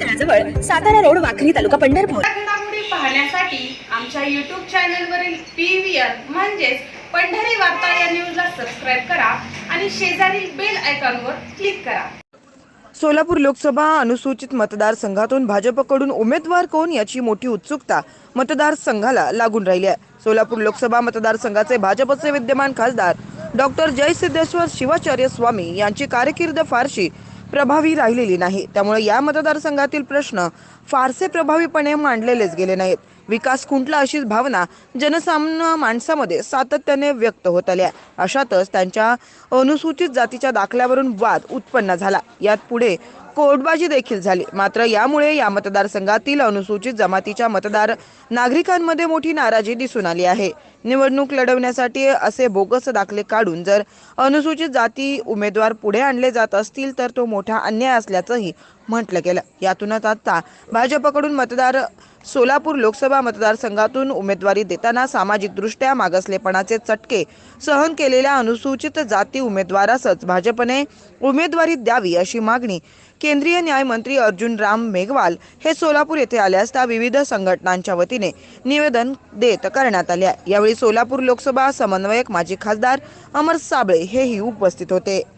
तळाजवळ Satara road Wakhari तालुका पंढरपूर. पाहण्यासाठी आमच्या YouTube चॅनलवरील पी व्ही आर म्हणजेच पंढरी वार्ता या न्यूजला सबस्क्राईब करा आणि शेजारील बेल आयकॉनवर क्लिक करा. सोलापूर लोकसभा अनुसूचित मतदारसंघातून भाजपकडून उमेदवार कोण याची मोठी उत्सुकता मतदारसंघाला लागून राहिली आहे. सोलापूर लोकसभा मतदारसंघाचे भाजपचे विद्यमान खासदार डॉक्टर जयसिद्धेश्वर शिवाचार्य स्वामी यांची कारकीर्द फारशी प्रभावी राहिलेली नाही. त्यामुळे या मतदारसंघातील प्रश्न फारसे प्रभावीपणे मांडलेलेच गेले नाहीत. विकास खुंटला अशीच भावना जनसामान्य माणसामध्ये सातत्याने व्यक्त होत आल्या. अशातच त्यांच्या अनुसूचित जातीच्या दाखल्यावरून वाद उत्पन्न झाला. यात पुढे कोर्टबाजी देखील झाली. मात्र यामुळे या मतदारसंघातील अनुसूचित जमातीच्या मतदार नागरिकांमध्ये मोठी नाराजी दिसून आली आहे. निवडणूक लढवण्यासाठी असे बोगस दाखले काढून जर अनुसूचित जाती उमेदवार पुढे आणले जात असतील तर तो मोठा अन्याय असल्याचंही म्हटलं गेलं. यातूनच आता भाजपकडून मतदार सोलापूर लोकसभा मतदारसंघातून उमेदवारी देताना सामाजिकदृष्ट्या मागासलेपणाचे चटके सहन केलेल्या अनुसूचित जाती उमेदवारासच भाजपने उमेदवारी द्यावी अशी मागणी केंद्रीय न्यायमंत्री अर्जुन राम मेघवाल हे सोलापूर येथे आले असता विविध संघटनांच्या वतीने निवेदन देत करण्यात आले यावेळी सोलापूर लोकसभा समन्वयक माजी खासदार अमर साबळे हेही उपस्थित होते.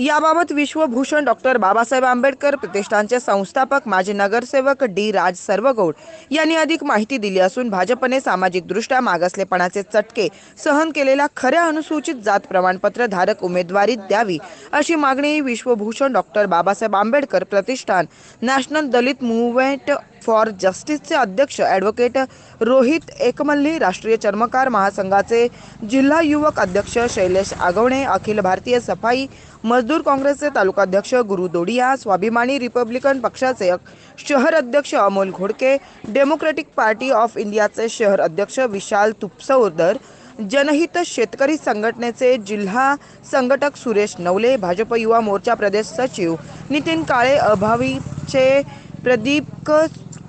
याबाबत विश्वभूषण डॉक्टर बाबासाहेब आंबेडकर प्रतिष्ठानचे संस्थापक माजी नगरसेवक डी. राज सर्वगौड यांनी अधिक माहिती दिली असून भाजपने सामाजिकदृष्ट्या मागासलेपणाचे चटके सहन केलेल्या खऱ्या अनुसूचित जात प्रमाणपत्र धारक उमेदवारी द्यावी अशी मागणी Vishwabhushan doctor Babasaheb Ambedkar Pratishthan national Dalit movement for जस्टिसचे अध्यक्ष ॲडव्होकेट रोहित एकमल्ली राष्ट्रीय चर्मकार महासंघाचे जिल्हा युवक अध्यक्ष शैलेश आगवणे अखिल भारतीय सफाई मजदूर काँग्रेसचे तालुकाध्यक्ष गुरु दोडिया स्वाभिमानी रिपब्लिकन पक्षाचे शहर अध्यक्ष Amol Ghodke democratic party of इंडियाचे शहर अध्यक्ष विशाल तुपसौरदर जनहित शेतकरी संघटनेचे जिल्हा संघटक सुरेश नवले भाजप युवा मोर्चा प्रदेश सचिव नितीन काळे अभावीचे प्रदीप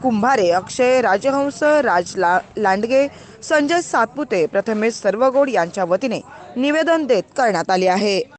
कुंभारे अक्षय राजहंस राज ला लांडगे संजय सातपुते प्रथमेश सर्वगोड यांच्या वतीने निवेदन देत करण्यात आले आहे.